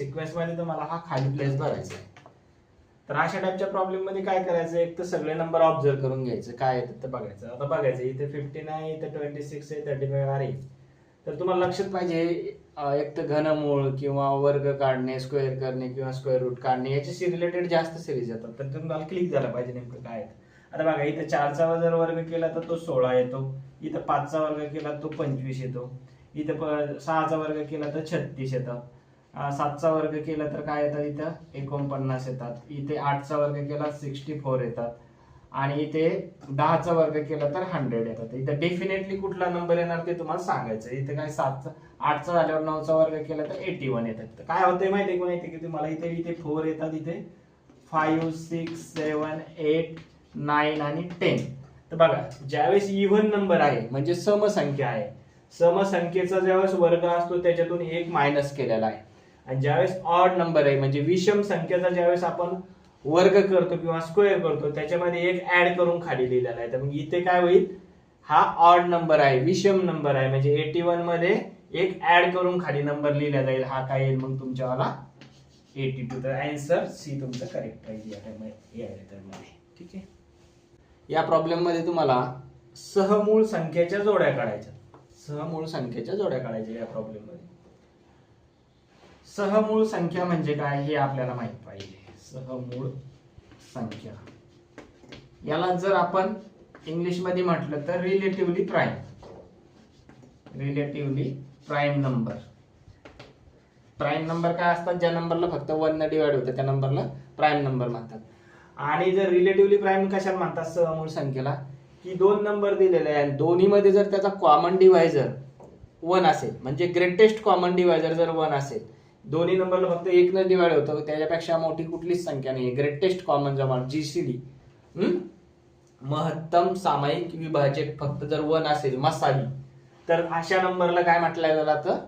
सिक्वेन्समध्ये तुम्हाला हा खाली प्लेस भरायचा आहे. तर अशा टाईपच्या प्रॉब्लेममध्ये काय करायचं? एक तर सगळे नंबर ऑब्झर्व करून घ्यायचं. काय येतं ते बघायचं. आता बघायचं इथे फिफ्टीन आहे इथे ट्वेंटी सिक्स आहे थर्टी फाईव्ह आहे तर तुम्हाला लक्षात पाहिजे एक तर घनमूळ किंवा वर्ग काढणे स्क्वेअर करणे किंवा स्क्वेअर रूट काढणे याच्याशी रिलेटेड जास्त सिरीज येतात. तर तुम्हाला क्लिक झालं पाहिजे नेमकं काय आता बघा इथं चारचा जर वर्ग केला तर तो सोळा येतो. इथं पाचचा वर्ग केला तो पंचवीस येतो. इथं प- सहाचा वर्ग केला तर छत्तीस येतात सातचा वर्ग केला तर काय येतात इथं? एकोणपन्नास येतात. इथे आठचा वर्ग केला सिक्स्टी फोर येतात. आणि इथे दहाचा वर्ग केला तर हंड्रेड येतात. इथे डेफिनेटली कुठला नंबर येणार ते तुम्हाला सांगायचं इथे काय सातचा आठचा झाल्यावर नऊचा वर्ग केला तर एटी वन येतात. तर काय होतंय माहिती कोण येते की तुम्हाला इथे इथे फोर येतात इथे. Five six seven eight nine आणि टेन तर बघा ज्यावेळेस इव्हन नंबर आहे म्हणजे समसंख्या आहे. समसंख्येचा ज्यावेळेस वर्ग असतो त्याच्यातून एक मायनस केलेला आहे. आणि ज्यावेळेस ऑड नंबर आहे म्हणजे विषम संख्येचा ज्यावेळेस आपण वर्ग करतो किंवा स्क्वेअर करतो त्याच्यामध्ये एक ऍड करून खाली लिहिलेला आहे. तर मग इथे काय होईल? हा ऑड नंबर आहे विषम नंबर आहे. म्हणजे एटी वनमध्ये एक ऍड करून खाली नंबर लिहिला जाईल. हा काय येईल मग तुमच्यावाला? एटी टू तर अँसर सी तुमचं करेक्ट पाहिजे या मध्ये- या ठीक आहे? या प्रॉब्लेममध्ये तुम्हाला सहमूळ संख्येच्या जोड्या काढायच्या. सहमूळ संख्येच्या जोड्या काढायच्या या प्रॉब्लेममध्ये. सहमूळ संख्या म्हणजे काय हे आपल्याला माहीत पाहिजे. सहमूळ संख्या. याला जर आपण इंग्लिशमध्ये म्हटलं तर relatively prime relatively prime number prime number काय असतात? ज्या नंबरला फक्त वन न डिवाइड होतं त्या नंबरला प्राईम नंबर म्हणतात. आणि जर रिलेटिव्हली प्राईम कशाला म्हणतात? सहमूळ संख्येला. की दोन नंबर दिलेले आहे दोन्ही मध्ये जर त्याचा कॉमन डिवायझर वन असेल म्हणजे ग्रेटेस्ट कॉमन डिवायझर जर वन असेल दोन्ही नंबरला फक्त एक न डिवाइड होतं. त्याच्यापेक्षा मोठी कुठलीच संख्या नाही ग्रेटेस्ट कॉमन जमा जीसीडी महत्तम सामायिक विभाजक फक्त जर वन असेल मसाली तर अशा नंबरला काय म्हटलं जातं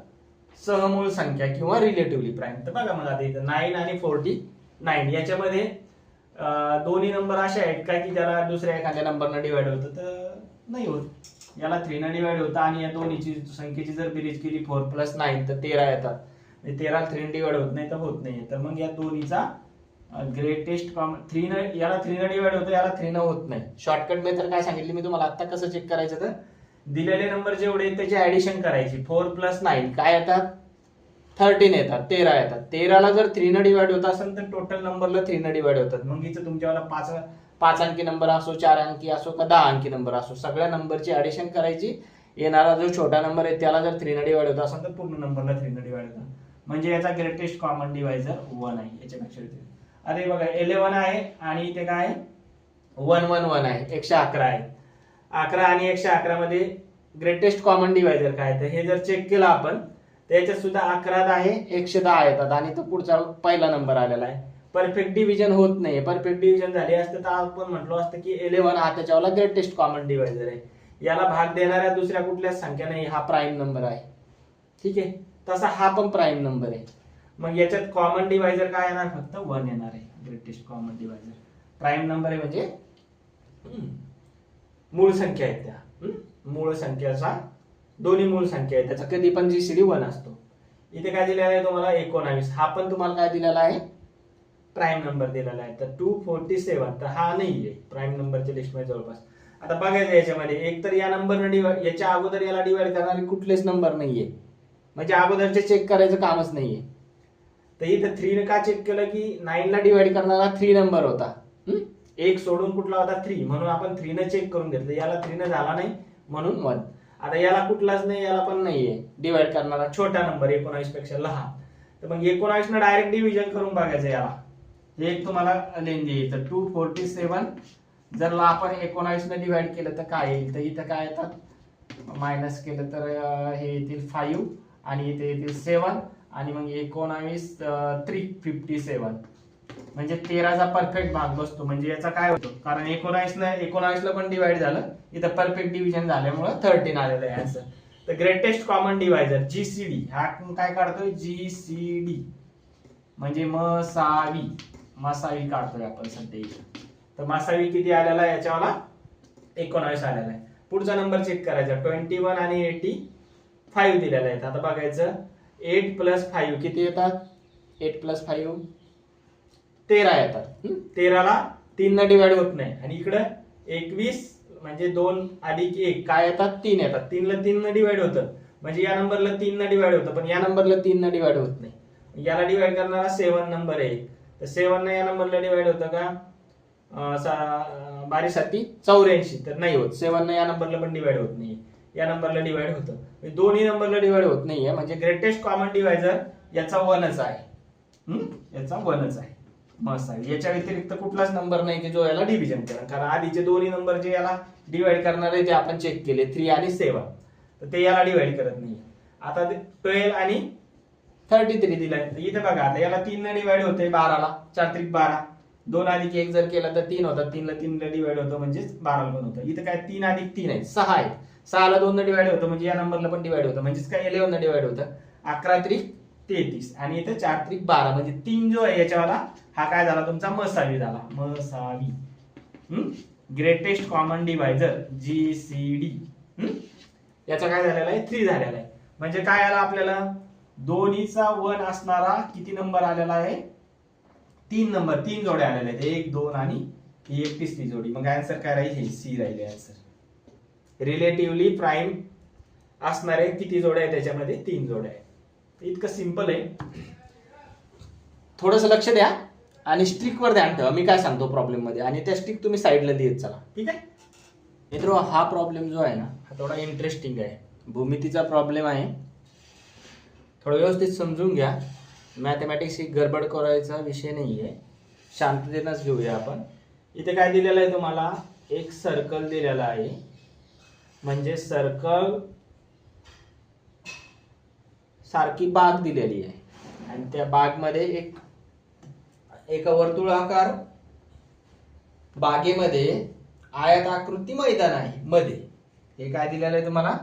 सहमूळ संख्या किंवा रिलेटिव्हली प्राईम तर बघा मला आता इथं नाईन आणि फोर्टी नाईन याच्यामध्ये दोन्ही नंबर असे आहेत काय की त्याला दुसऱ्या एखाद्या नंबरनं डिवाइड होतं तर नाही होत. याला थ्रीनं डिवाइड होतं आणि या दोन्हीची संख्येची जर बेरीज केली फोर प्लस नाईन तर तेरा येतात. म्हणजे तेरा थ्री डिवाइड होत नाही तर होत नाही तर मग या दोन्हीचा ग्रेटेस्ट कॉमन थ्रीनं याला थ्रीनं डिवाइड होतं याला थ्रीनं होत नाही. शॉर्टकट मेथड काय सांगितली मी तुम्हाला? आता कसं चेक करायचं तर? दिलेले नंबर जेवढे त्याची ऍडिशन करायची. फोर प्लस नाईन काय येतात? थर्टीन येतात. तेरा येतात. तेराला जर थ्रीनं डिवाइड होत असेल तर टोटल नंबरला थ्रीनं डिवाइड होतात. मग इथं तुमच्यावाला पाच पाच अंकी नंबर असो चार अंकी असो का दहा अंकी नंबर असो सगळ्या नंबरची ऍडिशन करायची. येणारा जो छोटा नंबर आहे त्याला जर थ्रीनं डिवाइड होत असेल तर पूर्ण नंबरला थ्रीनं डिवाइड होतात. म्हणजे याचा ग्रेटेस्ट कॉमन डिवायझर वन आहे याच्यापेक्षा वेगळं. आता बघा इलेव्हन आहे आणि इथे काय वन वन वन आहे. एकशे अकरा आहे. अकरा आणि एकशे अकरामध्ये ग्रेटेस्ट कॉमन डिवायझर काय तर हे जर चेक केलं आपण तर याच्यात सुद्धा अकरा आहे एकशे दहा येतात. आणि तो पुढचा पहिला नंबर आलेला आहे. परफेक्ट डिव्हिजन होत नाही. परफेक्ट डिव्हिजन झाली असतं तर आपण म्हटलो असतं की इलेव्हन हा त्याच्यावाला ग्रेटेस्ट कॉमन डिवायझर आहे. याला भाग देणाऱ्या दुसऱ्या कुठल्याच संख्या नाही हा प्राईम नंबर आहे. ठीक आहे? तसा हा पण प्राईम नंबर आहे. मग याच्यात कॉमन डिवायझर काय येणार? फक्त वन येणार आहे. Greatest common divisor prime number आहे म्हणजे मूळ संख्या आहेत त्या. मूळ संख्याचा दोन्ही मूळ संख्या आहे त्याचा कधी पण जी सीडी वन असतो. इथे काय दिलेला आहे तुम्हाला? एकोणावीस. हा पण तुम्हाला काय दिलेला आहे? प्राईम नंबर दिलेला आहे. तर टू फोर्टी सेवन तर हा नाही आहे प्राईम नंबरच्या लिस्टमध्ये जवळपास. आता बघायचं याच्यामध्ये. एक तर या नंबरनं डिवाइड याच्या अगोदर याला डिवाइड करणारे कुठलेच नंबर नाहीये. म्हणजे अगोदरचे चेक करायचं कामच नाहीये. तर इथं थ्री का चेक केलं की नाईन ला डिवाइड करणारा थ्री नंबर होता. एक सोडून कुठला होता थ्री म्हणून आपण थ्रीनं चेक करून घेतलं. याला थ्रीनं झाला नाही म्हणून वन आता याला कुठलाच नाही याला पण नाहीये. डिवाइड करणारा छोटा नंबर एकोणावीसपेक्षा लहान. तर मग एकोणावीस न डायरेक्ट डिव्हिजन करून बघायचं याला. हे एक तुम्हाला लेंदी येईल तर टू फोर्टी सेवन जर ला आपण एकोणावीस न डिवाइड केलं तर काय येईल? तर इथं काय येतात? मायनस केलं तर हे येतील फाईव्ह आणि इथे येतील सेवन आणि मग एकोणावीस थ्री फिफ्टी सेवन म्हणजे तेराचा परफेक्ट भाग बसतो. म्हणजे याचा काय होतो? कारण एकोणावीसला एकोणावीसला पण डिवाइड झालं. इथं परफेक्ट डिव्हिजन झाल्यामुळं थर्टीन आलेलं आहे आन्सर तर ग्रेटेस्ट कॉमन डिवायझर जीसीडी हा काय काढतोय? जीसीडी म्हणजे मसावी. मसावी काढतोय आपण सध्या इथं. तर मसावी किती आलेला आहे? याच्यावाला एकोणावीस आलेला आहे. पुढचा नंबर चेक करायचा. ट्वेंटी वन आणि एटी फाईव्ह दिलेला आहे. आता बघायचं एट प्लस फाईव्ह किती येतात? एट प्लस फाईव्ह तेरा येतात? तेराला तीन न डिवाइड होत नाही. आणि इकडं एकवीस म्हणजे दोन अधिक एक. काय येतात? तीन येतात. तीनला तीन न डिवाइड होतं. म्हणजे या नंबरला तीन न डिवाइड होतं पण या नंबरला तीन न डिवाइड होत नाही. याला डिवाइड करणारा सेवन नंबर आहे तर सेवन या नंबरला डिवाइड होतं का? अं, सा- बारी साती चौऱ्याऐंशी. तर नाही होत. सेवन या नंबरला पण डिवाइड होत नाही. या नंबरला डिवाइड होतं. म्हणजे दोन्ही नंबरला डिवाइड होत नाहीये. म्हणजे ग्रेटेस्ट कॉमन डिवायझर याचा वनच आहे. हम्म? याचा वनच आहे. मस्त आहे. याच्या व्यतिरिक्त कुठलाच नंबर नाही की जो याला डिव्हिजन करा कारण आधीचे दोन्ही नंबर जे याला डिवाइड करणार आहे ते आपण चेक केले. थ्री आणि सेवन तर ते याला डिवाइड करत नाही आता ट्वेल्व आणि थर्टी थ्री दिलाय. तर इथे बघा आता याला तीन ने डिवाइड होते बाराला. चार त्रिक बारा. दोन अधिक एक जर केलं तर तीन होतात तीनला तीनला डिवाइड होतं म्हणजेच बाराला पण होतं. इथं काय तीन अधिक तीन आहे सहा आहेत. सहाला दोन डिवाइड होतं म्हणजे या नंबरला पण डिवाइड होतं. म्हणजेच काय इलेव्हन डिवाइड होतं. अकरा त्रिक तेहतीस. आणि इथं चार त्रिक बारा. म्हणजे तीन जो आहे याच्यावाला हा काय झाला तुमचा? मसावी झाला. मसावी. Greatest common divisor G C D याचा काय झालेला आहे? थ्री झालेला आहे. म्हणजे काय आला आपल्याला? दोन्हीचा वन असणारा किती नंबर आलेला आहे? तीन नंबर. तीन जोड्या आलेल्या आहेत. एक दोन आणि ही एक ती जोडी. मग आन्सर काय राहील? हे सी राहिले आन्सर रिलेटिव्हली प्राईम असणारे किती जोड्या आहेत त्याच्यामध्ये? तीन जोड्या आहेत. इतकं सिंपल आहे. थोडंसं लक्ष द्या आणि स्ट्रिक वर ध्यान ठेवा. मी काय सांगतो प्रॉब्लेममध्ये? आणि त्या स्ट्रिक तुम्ही साईडला लिहित चला. ठीक आहे? मित्र हा प्रॉब्लेम जो आहे ना हा थोडा इंटरेस्टिंग आहे. भूमितीचा प्रॉब्लेम आहे. थोडं व्यवस्थित समजून घ्या. मॅथमॅटिक्स ही गडबड करायचा विषय नाही आहे शांततेनंच घेऊया आपण. इथे काय दिलेलं आहे तुम्हाला? एक सर्कल दिलेला आहे. म्हणजे सर्कल सारखी बाग दिलेली आहे. आणि त्या बागमध्ये एक एका वर्तुळाकार बागेमध्ये आयत आकृती मैदान आहे मध्ये. हे काय दिलेलं आहे तुम्हाला?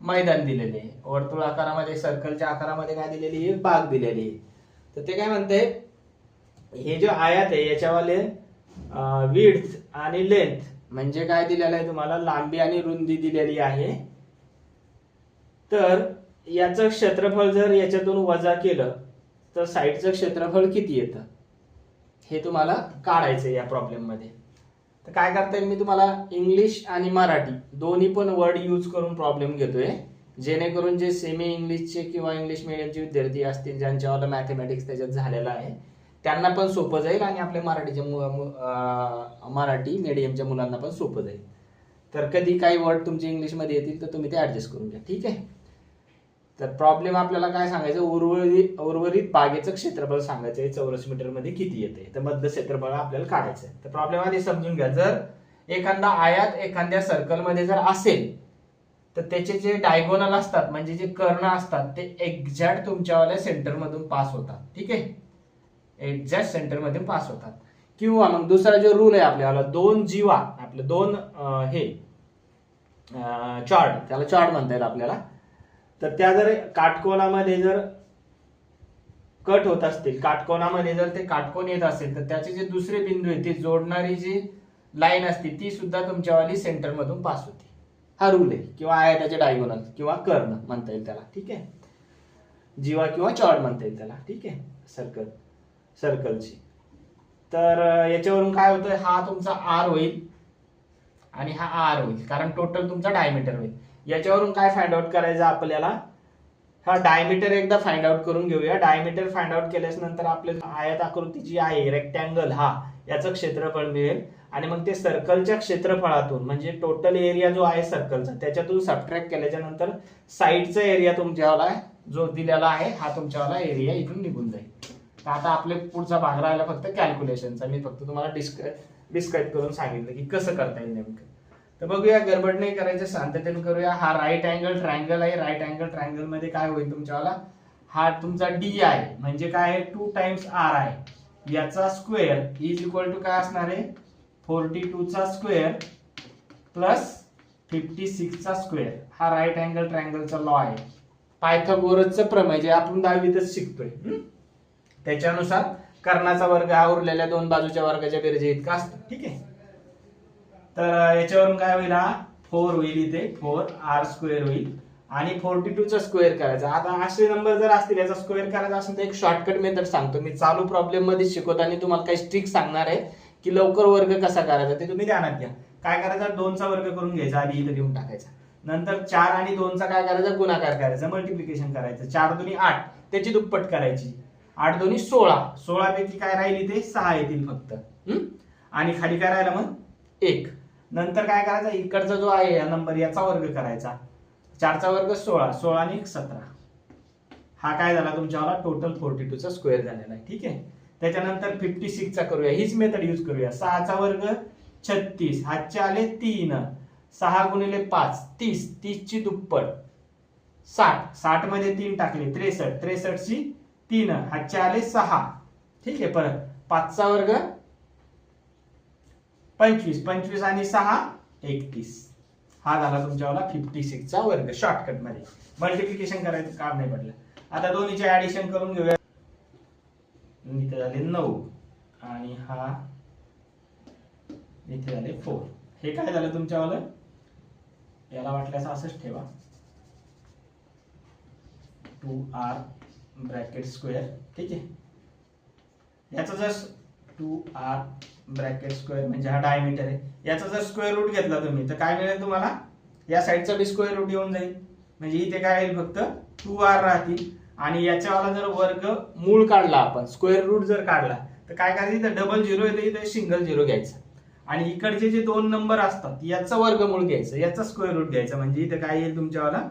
मैदान दिलेले आहे. वर्तुळ आकारामध्ये सर्कलच्या आकारामध्ये काय दिलेली आहे? बाग दिलेली आहे. तर ते काय म्हणते? हे जे आयात आहे याच्यावाले विड्थ आणि लेंथ म्हणजे काय दिलेलं आहे तुम्हाला? लांबी आणि रुंदी दिलेली आहे. तर याचं क्षेत्रफळ जर याच्यातून वजा केलं तर साईडचं क्षेत्रफळ किती येतं? हे तुम्हाला काढायचं या प्रॉब्लेममध्ये तर काय करता येईल? मी तुम्हाला इंग्लिश आणि मराठी दोन्ही पण वर्ड यूज करून प्रॉब्लेम घेतोय. जेणेकरून जे सेमी इंग्लिशचे किंवा इंग्लिश मिडियमचे विद्यार्थी असतील ज्यांच्यावर मॅथमॅटिक्स त्याच्यात झालेलं आहे त्यांना पण सोपं जाईल आणि आपल्या मराठीच्या मु- मराठी मिडियमच्या मुलांना पण सोपं जाईल. तर कधी काही वर्ड तुमचे इंग्लिशमध्ये येतील तर तुम्ही ते ॲडजस्ट करून घ्या. ठीक आहे? तर प्रॉब्लेम आपल्याला काय सांगायचं? उर्वरित उर्वरित बागेचं क्षेत्रफळ सांगायचं आहे चौरस मीटरमध्ये किती येते? तर मधलं क्षेत्रफळ आपल्याला काढायचं आहे तर प्रॉब्लेम आधी समजून घ्या. जर एखादा आयात एखाद्या सर्कलमध्ये जर असेल तर त्याचे जे डायगोनल असतात म्हणजे जे कर्ण असतात ते एक्झॅक्ट तुमच्यावाल्या सेंटरमधून पास होतात. ठीक आहे? एक्झॅक्ट सेंटर पास होतात. किंवा मग दुसरा जो रूल आहे आपल्याला दोन जीवा आपले दोन हे चॉर्ड त्याला चॉर्ड म्हणता येईल आपल्याला. तर त्या जर काटकोनामध्ये जर कट होत असतील काटकोनामध्ये जर ते काटकोन येत असेल तर त्याचे जे दुसरे बिंदू आहेत ते जोडणारी जी लाईन असते ती सुद्धा तुमच्यावाली सेंटर मधून पास होते. हा रूल आहे. किंवा आयताचे डायगोनल किंवा कर्ण म्हणता येईल त्याला. ठीक आहे? जीवा किंवा चॉड म्हणता येईल त्याला. ठीक आहे? सर्कल सर्कलची. तर याच्यावरून काय होतं हा तुमचा आर होईल आणि हा आर होईल. कारण टोटल तुमचा डायमीटर होईल. याच्यावरून काय फाइंड आउट करायचं आपल्याला? हा डायमीटर एकदा फाइंड आउट करून घेऊया. डायमीटर फाइंड आउट केल्यानंतर आपल्याला आयत आकृती जी आहे रेक्टँगल हा याचं क्षेत्रफळ मिळेल. आणि मग ते सर्कलच्या क्षेत्रफळातून म्हणजे टोटल एरिया जो आहे सर्कलचा त्याच्यातून सबट्रॅक्ट केल्याच्यानंतर साईडचा एरिया तुमच्यावाला जो दिलेला आहे हा तुमच्यावाला एरिया इथून निघून जाईल. तर आता आपले पुढचा भाग राहिला फक्त कॅल्क्युलेशनचा मी फक्त तुम्हाला डिस्क डिस्क्राईब करून सांगितलं की कसं करता येईल नेमकं. तर बघूया गडबड नाही करायचं शांततेने करूया. हा राईट अँगल ट्रायंगल आहे. राईट अँगल ट्रायंगलमध्ये काय होईल तुमच्यावाला? हा तुमचा डी आय म्हणजे काय आहे? टू टाइम्स आर आय याचा स्क्वेअर इज इक्वल टू काय असणार आहे? फोर्टी टूचा स्क्वेअर प्लस फिफ्टी सिक्सचा स्क्वेअर हा राईट अँगल ट्रायंगलचा लॉ आहे. पायथागोरसचं प्रमेय जे आपण दहावीतच शिकतोय. त्याच्यानुसार कर्णाचा वर्ग हा उरलेल्या दोन बाजूच्या वर्गाच्या बेरजे इतका असतो. ठीक आहे? तर याच्यावरून काय होईल हा? फोर होईल इथे. फोर आर स्क्वेअर होईल. आणि फोर्टी टू चा स्क्वेअर करायचा. आता असे नंबर जर असतील याचा स्क्वेअर करायचा असेल तर एक शॉर्टकट मेथड सांगतो. मी चालू प्रॉब्लेममध्ये शिकवताना तुम्हाला काही स्ट्रिक सांगणार आहे की लवकर वर्ग कसा करायचा ते तुम्ही ध्यानात घ्या. काय करायचं? दोनचा वर्ग करून घ्यायचा आधी इथं लिहून टाकायचा. नंतर चार आणि दोनचा काय करायचा? गुणाकार करायचा. मल्टिप्लिकेशन करायचं. चार दोन्ही आठ. त्याची दुप्पट करायची. आठ दोन्ही सोळा. सोळा पैकी काय राहील इथे सहा येतील फक्त. हम्म? आणि खाली काय राहिला मग? एक. नंतर काय करायचा? इकडचा जो आहे या नंबर याचा वर्ग करायचा. चारचा वर्ग सोळा. सोळा आणि एक सतरा. हा काय झाला तुमच्यावाला? टोटल फोर्टी टू चा स्क्वेअर झालेला आहे. ठीक आहे? त्याच्यानंतर फिफ्टी सिक्स चा करूया. हीच मेथड युज करूया. सहाचा वर्ग छत्तीस. हातचे आले तीन. सहा गुणिले पाच. तीस. तीस ची दुप्पट. साठ. साठमध्ये तीन टाकले. त्रेसष्ट. त्रेसष्ट तीन हातचे आले सहा. ठीक आहे परत. पाचचा वर्ग पंचवीस. पंचवीस आणि सहा एकतीस. हा झाला तुमच्यावाला फिफ्टी सिक्सचा वर्ग शॉर्टकटमध्ये. मल्टिप्लिकेशन करायचं काम नाही पडलं. आता दोन्हीचे ऍडिशन करून घेऊया. इथे झाले नऊ आणि हा इथे झाले फोर हे काय झालं तुमच्यावालं याला वाटल्यास असंच ठेवा. टू आर ब्रॅकेट स्क्वेअर ठीक आहे? याचा जर टू आर ब्रॅकेट स्क्वेअर म्हणजे हा डायमीटर आहे. याचा जर स्क्वेअर रूट घेतला तुम्ही तर काय मिळेल तुम्हाला? या साईडचा बी स्क्वेअर रूट येऊन जाईल. म्हणजे इथे काय येईल फक्त? टू आर राहतील. आणि याच्यावाला जर वर्ग मूळ काढला आपण स्क्वेअर रूट जर काढला तर काय करायचं इथं? डबल झिरो येतं इथे सिंगल झिरो घ्यायचं. आणि इकडचे जे दोन नंबर असतात याचं वर्गमूळ घ्यायचं याचा स्क्वेअर रूट घ्यायचा. म्हणजे इथे काय येईल तुमच्यावाला?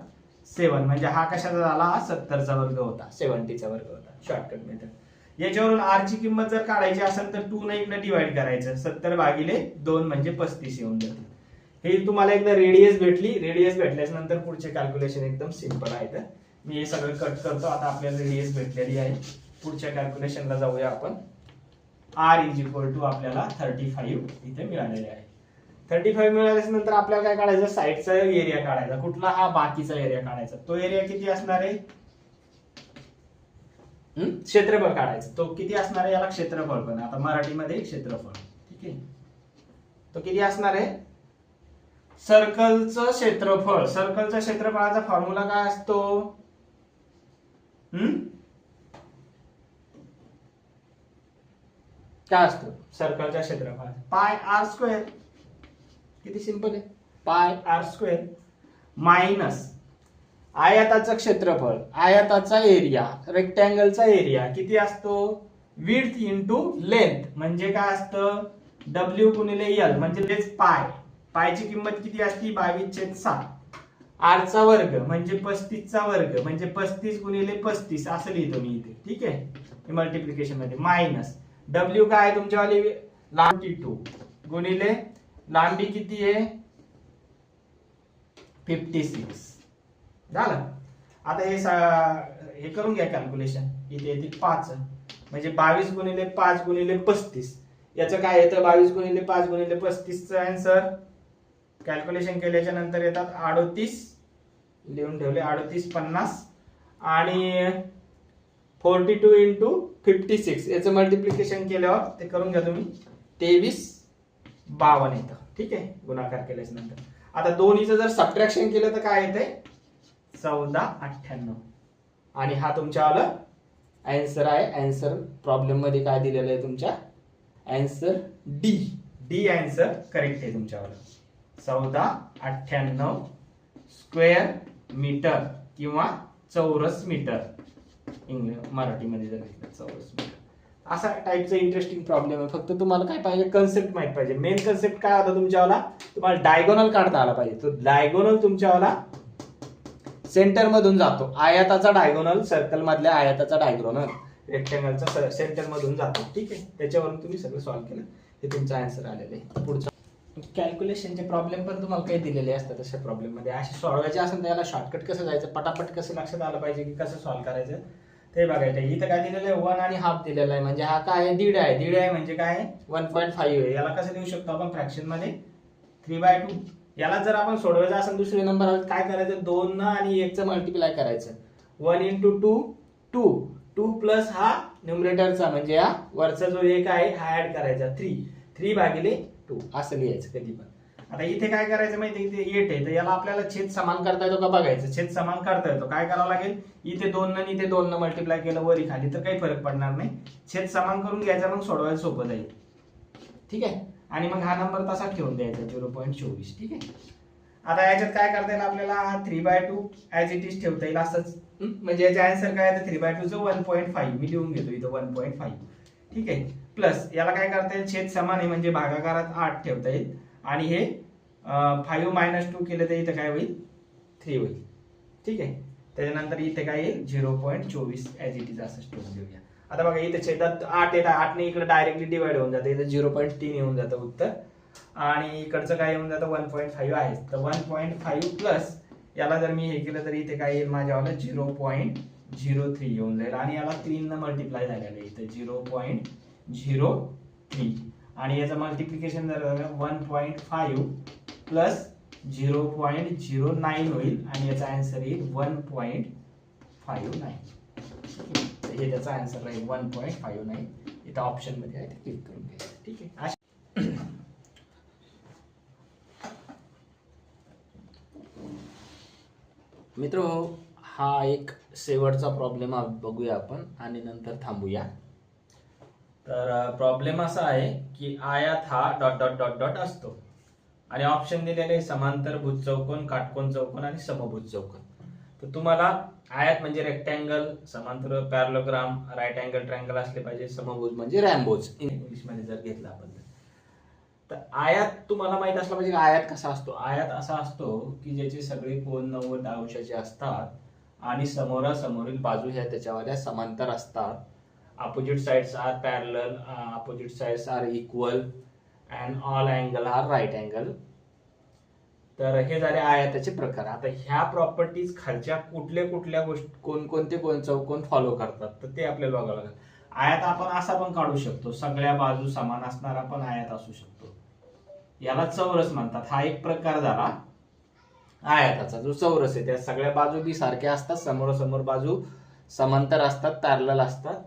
सेवन. म्हणजे हा कशाचा झाला? हा सत्तरचा वर्ग होता. सेव्हन्टीचा वर्ग होता. शॉर्टकट मेथड याच्यावरून आर ची किंमत जर काढायची असेल तर टू ने इकडे डिवाइड करायचं. सत्तर भागिले दोन म्हणजे पस्तीस येऊन जाते. हे तुम्हाला एकदा रेडियस भेटली. रेडियस भेटल्यास नंतर पुढचे कॅल्क्युलेशन एकदम सिंपल आहे तर मी हे सगळं कट करतो. आता आपल्याला रेडियस भेटलेली आहे. पुढच्या कॅल्क्युलेशनला जाऊया आपण. आर इज इक्वल टू आपल्याला थर्टी फाईव्ह इथे मिळालेले आहे. थर्टी फाईव्ह मिळाल्यास नंतर आपल्याला काय काढायचं? साईडचा एरिया काढायचा. कुठला? हा बाकीचा एरिया काढायचा. तो एरिया किती असणार आहे? क्षेत्रफळ काढायचं. तो किती असणार आहे? याला क्षेत्रफळ पण. आता मराठीमध्ये क्षेत्रफळ. ठीक आहे? तो किती असणार आहे? सर्कलचं क्षेत्रफळ. सर्कलच्या क्षेत्रफळाचा फॉर्म्युला काय असतो? हम्म काय असतो? सर्कलच्या क्षेत्रफळाचा. पाय आर स्क्वेअर किती सिंपल आहे? पाय आर स्क्वेअर मायनस आयाताचं क्षेत्रफळ आयाताचा एरिया रेक्टँगलचा एरिया किती असतो? Width into length. म्हणजे काय असतं? डब्ल्यू गुणिले एल म्हणजे लेच पाय. पायची किंमत किती असती? बावीस छेद सात. आरचा वर्ग म्हणजे पस्तीसचा वर्ग म्हणजे पस्तीस गुणिले पस्तीस असं लिहितो मी इथे. ठीक आहे? मल्टिप्लिकेशनमध्ये. मायनस. डब्ल्यू काय आहे तुमच्यावाली? लांबी टू गुणिले लांबी किती आहे? फिफ्टी सिक्स झालं. आता हे सा- हे करून घ्या कॅल्क्युलेशन इथे येतील पाच. म्हणजे बावीस गुणिले पाच गुणिले पस्तीस. याचं काय येतं? बावीस गुणिले पाच गुणिले पस्तीसचं अँसर कॅल्क्युलेशन केल्याच्यानंतर येतात अडोतीस. लिहून ठेवले अडोतीस पन्नास. आणि forty two into fifty six याचं मल्टिप्लिकेशन केल्यावर ते करून घ्या तुम्ही. तेवीस बावन्न येतं. ठीक आहे? गुणाकार केल्यास नंतर. आता दोन्हीचं जर सबट्रॅक्शन केलं तर काय येतंय? चौदा अठ्ठ्याण्णव. आणि हा तुमच्या आलं? अँसर आहे. अँसर प्रॉब्लेममध्ये काय दिलेलं आहे तुमच्या? Answer D D answer correct आहे तुमच्यावर. चौदा अठ्ठ्याण्णव स्क्वेअर मीटर किंवा चौरस मीटर इंग्लिश मराठीमध्ये जर घेतलं चौरस मीटर असा टाईपचा इंटरेस्टिंग प्रॉब्लेम आहे. फक्त तुम्हाला काय पाहिजे कन्सेप्ट माहीत पाहिजे. मेन कन्सेप्ट काय होता तुमच्यावाला? तुम्हाला डायगोनल काढता आला पाहिजे. तो डायगोनल तुमच्यावाला सेंटर मधून जातो. आयाताचा डायगोनल सर्कल मधल्या आयाताचा डायगोनल रेक्टँगलचा सेंटर मधून जातो. ठीक आहे? त्याच्यावरून तुम्ही सगळं सॉल्व्ह केलं. हे तुमचा आन्सर आलेलं आहे. पुढचा. कॅल्क्युलेशनचे प्रॉब्लेम पण तुम्हाला काही दिलेले असतात अशा प्रॉब्लेममध्ये. असे सोडवायचे असेल तर याला शॉर्टकट कसं जायचं? पटापट कसं लक्षात आलं पाहिजे की कसं सॉल्व्ह करायचं? ते बघायचं इथं काय दिलेलं आहे? वन आणि हाफ दिलेला आहे. म्हणजे हा काय आहे? दीड आहे. दीड आहे म्हणजे काय वन पॉईंट फाईव्ह आहे. याला कसं देऊ शकतो आपण? फ्रॅक्शनमध्ये थ्री बाय टू याला जर आपण सोडवायचं असेल दुसरे नंबर काय करायचं? दोन आणि एकचं मल्टिप्लाय करायचं. One into two two two plus हा न्युमरेटरचा म्हणजे हा वरचा जो एक आहे हा ऍड करायचा. थ्री थ्री भागिले टू असं लिहायचं कधी पण. आता इथे काय करायचं माहिती इथे एट आहे. तर याला आपल्याला छेद समान करता येतो का बघायचं? छेद समान करता येतो. काय करावं लागेल? इथे दोन न इथे दोन न मल्टिप्लाय केलं वरी खाली तर काही फरक पडणार नाही. छेद समान करून घ्यायचा मग सोडवायला सोपं जाईल. ठीक आहे? आणि मग हा नंबर तसा ठेवून द्यायचा झिरो पॉईंट चोवीस. ठीक आहे? आता याच्यात काय करता येईल आपल्याला? हा three by two as it is ठेवता येईल असंच. म्हणजे याचा आन्सर काय आहे? थ्री बाय टूचं वन पॉईंट फाईव्ह मी लिहून घेतो इथं वन पॉईंट फाईव्ह ठीक आहे? प्लस याला काय करता येईल? छेद समान आहे म्हणजे भागाकारात आठ ठेवता येईल. आणि हे फाईव्ह मायनस टू केलं तर इथं काय होईल? थ्री होईल. ठीक आहे? त्याच्यानंतर इथे काय येईल? झिरो पॉईंट चोवीस एज इट इज असं ठेवून देऊया आता बघा इथे छेदात आठ येतात. आठने इकडे डायरेक्टली डिवाइड होऊन जातं. इथं झिरो पॉईंट तीन येऊन जातं उत्तर. आणि इकडचं काय येऊन जातं? वन पॉईंट फाईव्ह आहे. तर वन पॉईंट फाईव्ह प्लस याला जर मी हे केलं तर इथे काय येईल माझ्यावाला? झिरो पॉईंट झिरो थ्री येऊन जाईल. आणि याला तीन मल्टिप्लाय झालेलं आहे इथं. झिरो पॉईंट झिरो थ्री आणि याचं मल्टिप्लिकेशन जर झालं one point five plus zero point zero nine होईल आणि याचा आन्सर येईल वन पॉईंट फाईव्ह नाईन. हे त्याचा आन्सर राहील वन पॉईंट फाईव्ह नाईन. इथं ऑप्शनमध्ये आहे ते क्लिक करून घ्यायचं ठीक आहे? मित्र हा एक शेवटचा प्रॉब्लेम बघूया आपण आणि नंतर थांबूया. तर प्रॉब्लेम असा आहे की आयात हा डॉट डॉट डॉट डॉट असतो. आणि ऑप्शन दिलेले आहे समांतर भुज चौकोन काटकोन चौकोन आणि समभुज चौकोन. तर तुम्हाला आयात म्हणजे रेक्टँगल समांतर पॅरलोग्राम राईट अँगल ट्रँगल असले पाहिजे समभुज म्हणजे रॅम्बोज इंग्लिशमध्ये जर घेतला आपण तर. आयात तुम्हाला माहीत असला पाहिजे आयात कसा असतो? आयात असा असतो की ज्याचे सगळे कोण नव्वद अंशाचे असतात आणि समोरासमोरील बाजू ह्या त्याच्यावाल्या समांतर असतात. Opposite sides are parallel opposite sides are equal and all angle are right angle तर हे झाले आयाताचे प्रकार. आता ह्या प्रॉपर्टीज खालच्या कुठल्या कुठल्या गोष्टी कोणकोणते कोण चौकोन फॉलो करतात तर ते आपल्याला बघावं लागेल. आयात आपण असा पण काढू शकतो. सगळ्या बाजू समान असणारा पण आयात असू शकतो. याला चौरस म्हणतात. हा एक प्रकार झाला आयाताचा. जो चौरस आहे त्या सगळ्या बाजू बी सारख्या असतात. समोरासमोर बाजू समांतर असतात पॅरल असतात.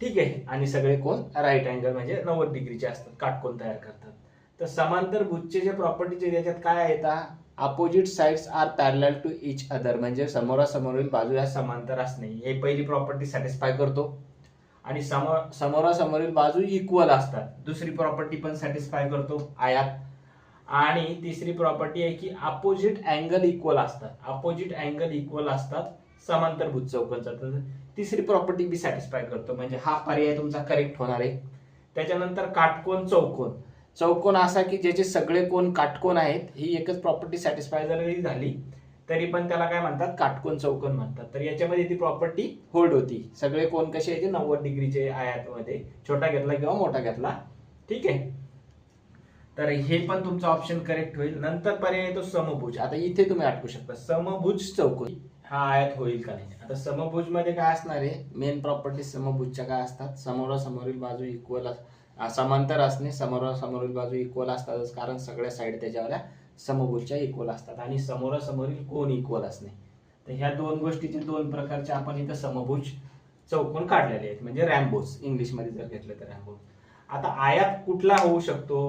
ठीक आहे? आणि सगळे कोण? राईट अँगल म्हणजे नव्वद डिग्रीचे असतात. काटकोन तयार करतात. तर समांतर भुजचे जे याच्यात त्याच्यात काय येतात opposite sides are parallel to each other म्हणजे समोरासमोरील बाजू या समांतर असणे. हे पहिली प्रॉपर्टी सॅटिस्फाय करतो. आणि समोर समोरासमोरील बाजू इक्वल असतात. दुसरी प्रॉपर्टी पण सॅटिस्फाय करतो आयात. आणि तिसरी प्रॉपर्टी आहे की अपोजिट अँगल इक्वल असतात. अपोजिट अँगल इक्वल असतात समांतर भुज चौकोनचा तर तिसरी प्रॉपर्टी बी सॅटिस्फाय करतो. म्हणजे हा पर्याय तुमचा करेक्ट होणार आहे. त्याच्यानंतर काटकोन चौकोन. चौकोन असा की ज्याचे सगळे कोण काटकोन आहेत ही एकच प्रॉपर्टी सॅटिस्फाय जरी झाली तरी पण त्याला काय म्हणतात? काटकोन चौकोन म्हणतात. तर याच्यामध्ये ती प्रॉपर्टी होल्ड होती. सगळे कोण कसे यायचे नव्वद डिग्रीचे आयातमध्ये. छोटा घेतला किंवा मोठा घेतला. ठीक आहे? तर हे पण तुमचा ऑप्शन करेक्ट होईल. नंतर पर्याय येतो समभुज. आता इथे तुम्ही अटकू शकता. समभुज चौकोन. हा आयात होईल का नाही? आता समभुजमध्ये काय असणार आहे? मेन प्रॉपर्टी समभुजच्या काय असतात? समोरासमोरील बाजू इक्वल समांतर असणे समोरासमोरील बाजू इक्वल असतातच. कारण सगळ्या साईड त्याच्यावर समभुजच्या इक्वल असतात. आणि समोरासमोरील कोण इक्वल असणे? तर ह्या दोन गोष्टीचे दोन प्रकारचे आपण इथं समभुज चौकोन काढलेले आहेत. म्हणजे रॅम्बोज इंग्लिशमध्ये जर घेतलं तर रॅम्बोज आता आयात कुठला होऊ शकतो?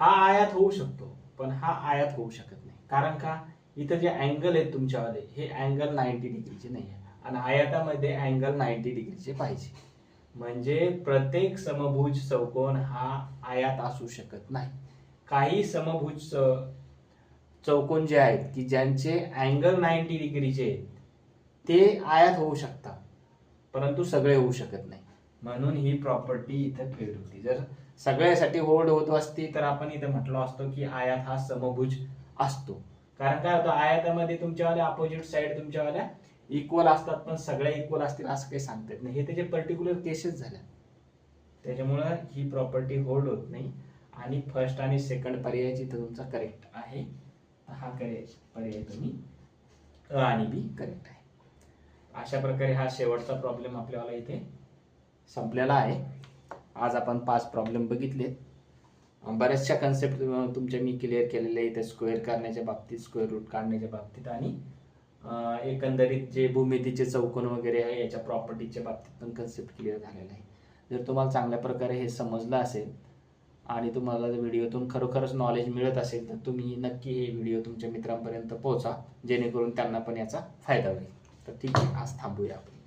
हा आयात होऊ शकतो पण हा आयात होऊ शकत नाही. कारण का? इथं जे अँगल आहेत तुमच्यावाले हे अँगल नाईन्टी डिग्रीचे नाही आहे. आणि आयातामध्ये अँगल नाईन्टी डिग्रीचे पाहिजे. म्हणजे प्रत्येक समभुज चौकोन हा आयात असू शकत नाही. काही समभुज चौकोन जे आहेत की ज्यांचे अँगल नाईन्टी डिग्रीचे आहेत ते आयात होऊ शकतात. परंतु सगळे होऊ शकत नाही. म्हणून ही प्रॉपर्टी इथं फेल होती. जर सगळ्यासाठी होल्ड होत असती तर आपण इथं म्हटलो असतो की आयात हा समभुज असतो. कारण काय होतं आयातामध्ये तुमच्यावाल्या अपोजिट साईड तुमच्यावाल्या इक्वल असतात पण सगळ्या इक्वल असतील असं काही सांगता येत नाही. हे त्याचे पर्टिक्युलर केसेस झाल्या त्याच्यामुळं ही प्रॉपर्टी होल्ड होत नाही. आणि फर्स्ट आणि सेकंड पर्याय जिथं तुमचा करेक्ट आहे हा करे पर्याय तुम्ही अ आणि बी करेक्ट आहे. अशा प्रकारे हा शेवटचा प्रॉब्लेम आपल्याला इथे संपलेला आहे. आज आपण पाच प्रॉब्लेम बघितले बऱ्याचशा कन्सेप्ट तुमच्या मी क्लिअर केलेल्या इथे स्क्वेअर करण्याच्या बाबतीत स्क्वेअर रूट काढण्याच्या बाबतीत आणि एकंदरीत जे भूमितीचे चौकोन वगैरे आहे याच्या प्रॉपर्टीच्या बाबतीत पण कन्सेप्ट क्लिअर झालेला आहे. जर तुम्हाला चांगल्या प्रकारे हे समजलं असेल आणि तुम्हाला जर व्हिडिओतून खरोखरच नॉलेज मिळत असेल तर तुम्ही नक्की हे व्हिडिओ तुमच्या मित्रांपर्यंत पोहोचा जेणेकरून त्यांना पण याचा फायदा होईल. तर ठीक आहे आज थांबूया आपण.